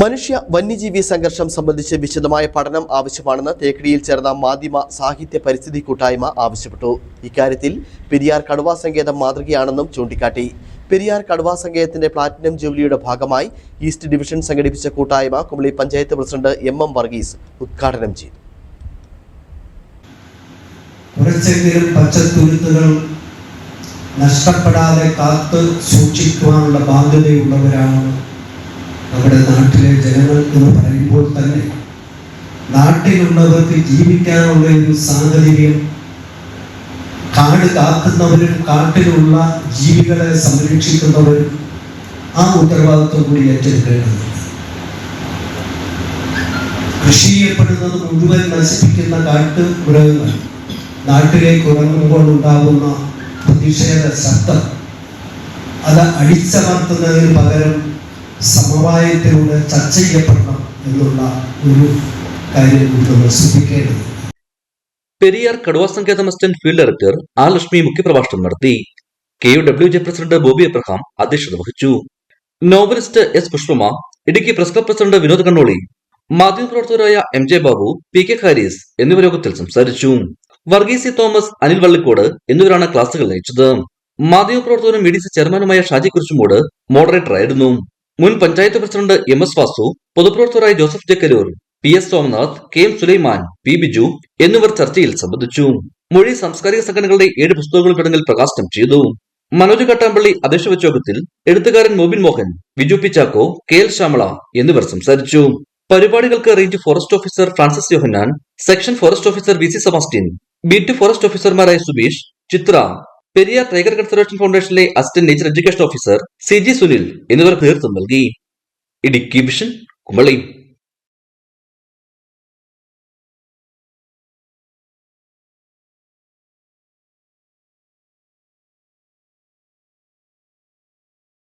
മനുഷ്യ വന്യജീവി സംഘർഷം സംബന്ധിച്ച് വിശദമായ പഠനം ആവശ്യമാണെന്ന് തേക്കടിയിൽ ചേർന്ന മാധ്യമ സാഹിത്യ പരിസ്ഥിതി കൂട്ടായ്മ ആവശ്യപ്പെട്ടു. ഇക്കാര്യത്തിൽ പെരിയാർ കടുവാ സങ്കേതം മാതൃകയാണെന്നും ചൂണ്ടിക്കാട്ടി. പെരിയാർ കടുവാ സങ്കേതത്തിന്റെ പ്ലാറ്റിനം ജൂബിലിയുടെ ഭാഗമായി ഈസ്റ്റ് ഡിവിഷൻ സംഘടിപ്പിച്ച കൂട്ടായ്മ Kumily panchayat president M M Varghese ഉദ്ഘാടനം ചെയ്തു. പച്ചത്തുരുത്തുകൾ നഷ്ടപ്പെടാതെ കാത്ത് സൂക്ഷിക്കുവാനുള്ള ബാധ്യതയുള്ളവരാണ് നമ്മുടെ നാട്ടിലെ ജനങ്ങൾ എന്ന് പറയുമ്പോൾ തന്നെ നാട്ടിലുള്ളവർക്ക് ജീവിക്കാനുള്ള ഒരു സാഹചര്യം കാട് കാക്കുന്നവരും കാട്ടിലുള്ള ജീവികളെ സംരക്ഷിക്കുന്നവരും ആ ഉത്തരവാദിത്വം കൂടി ഏറ്റെടുക്കേണ്ടതുണ്ട്. കൃഷി ചെയ്യപ്പെടുന്നത് മുഴുവൻ നശിപ്പിക്കുന്ന കാട്ട് മൃഗങ്ങൾ നാട്ടിലേക്ക് ഉറങ്ങുമ്പോൾ ഉണ്ടാകുന്ന പ്രതിഷേധ ശബ്ദം അത് അടിച്ചമർത്തുന്നതിന് പകരം സമവായത്തിലൂടെ ചർച്ച ചെയ്യപ്പെടണം എന്നുള്ള ഒരു കാര്യം ശ്രദ്ധിക്കേണ്ടത് പെരിയാർ കടുവ സങ്കേതം assistant field director R Lakshmi മുഖ്യപ്രഭാഷണം നടത്തി. K U W J president Bobby Abraham അധ്യക്ഷത വഹിച്ചു. Novelist S Pushpama Idukki press club president Vinod Kannoli മാധ്യമപ്രവർത്തകരായ M J Babu P K Haris എന്നിവർ യോഗത്തിൽ സംസാരിച്ചു. വർഗീസി തോമസ് അനിൽ വള്ളിക്കോട് എന്നിവരാണ് ക്ലാസുകൾ നയിച്ചത്. മാധ്യമപ്രവർത്തകനും മീഡിയ ചെയർമാനുമായ ഷാജി കുരിശുമോട് മോഡറേറ്ററായിരുന്നു മുൻ panchayat president M S Vasu പൊതുപ്രവർത്തകരായ Joseph Jakkaroor P S Somanath K M Sulaiman P Biju എന്നിവർ ചർച്ചയിൽ സംബന്ധിച്ചു. മൊഴി സാംസ്കാരിക സംഘടനകളുടെ ഏഴ് പുസ്തകങ്ങൾ ചടങ്ങിൽ പ്രകാശനം ചെയ്തു. മനോജ് കട്ടാമ്പള്ളി അധ്യക്ഷ വെച്ച യോഗത്തിൽ എഴുത്തുകാരൻ മോബിൻ മോഹൻ വിജു പിച്ചാക്കോ കെ എൽ ശ്യാമള എന്നിവർ സംസാരിച്ചു. പരിപാടികൾക്ക് range forest officer Francis Yohannan section forest officer V C Sebastian beat forest ഓഫീസർമാരായ Subeesh Chitra Periyar tiger conservation ഫൗണ്ടേഷനിലെ assistant nature education officer C G Sunil എന്നിവർ നേതൃത്വം നൽകി. ഇടുക്കി വിഷൻ കുമളി